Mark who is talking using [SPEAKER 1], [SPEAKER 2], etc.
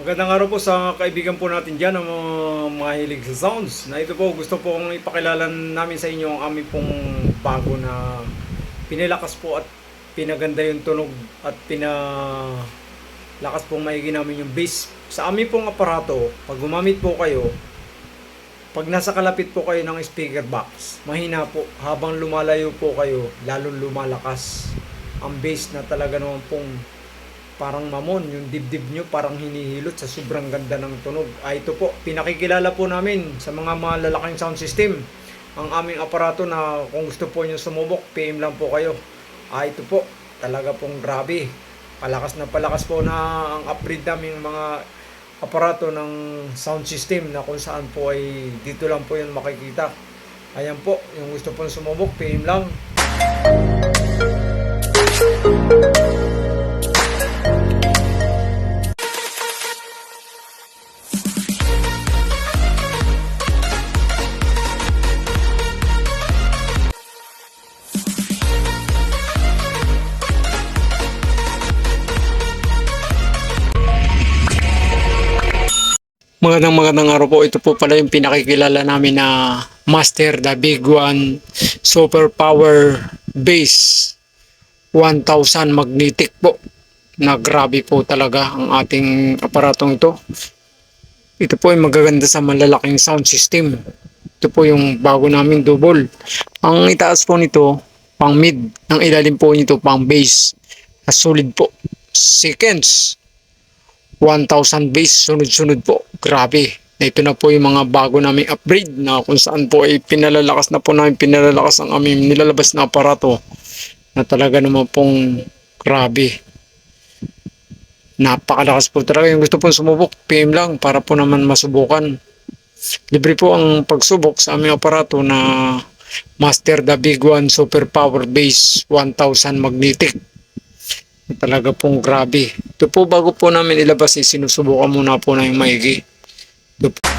[SPEAKER 1] Magandang araw po sa kaibigan po natin dyan, ang mga, mga hilig sa sounds. Na ito po, gusto po kong ipakilala namin sa inyo ang aming pong bago na pinilakas po at pinaganda yung tunog at pinalakas pong maigi namin yung bass. Sa amin pong aparato, pag gumamit po kayo, pag nasa kalapit po kayo ng speaker box, mahina po. Habang lumalayo po kayo, lalong lumalakas ang bass na talaga naman pong parang mamon, yung dibdib nyo parang hinihilot sa sobrang ganda ng tunog. Ah, ito po, pinakikilala po namin sa mga malalaking sound system. Ang aming aparato na kung gusto po nyo sumubok, PM lang po kayo. Ah, ito po, talaga pong grabe. Palakas na palakas po na ang upgrade namin mga aparato ng sound system na kung saan po ay dito lang po yun makikita. Ayan po, yung gusto pong sumubok, PM lang. Magandang magandang araw po. Ito po pala yung pinakikilala namin na Master the Big One Super Power Base 1000 magnetic po. Na grabe po talaga ang ating aparatong ito. Ito po ay magaganda sa malalaking sound system. Ito po yung bago naming double. Ang itaas po nito, pang mid. Ang ilalim po nito, pang bass. Solid po. Seconds. 1,000 base sunod-sunod po. Grabe. Ito na po yung mga bago naming upgrade na kung saan po ay pinalalakas na po namin pinalalakas ang aming nilalabas na aparato na talaga naman pong grabe. Napakalakas po talaga. Yung gusto pong sumubok, PM lang para po naman masubukan. Libre po ang pagsubok sa aming aparato na Master the Big One Super Power Base 1000 Magnetic talaga pong grabe. Ito po bago po namin ilabas eh, sinusubukan muna po na yung maigi. Ito po.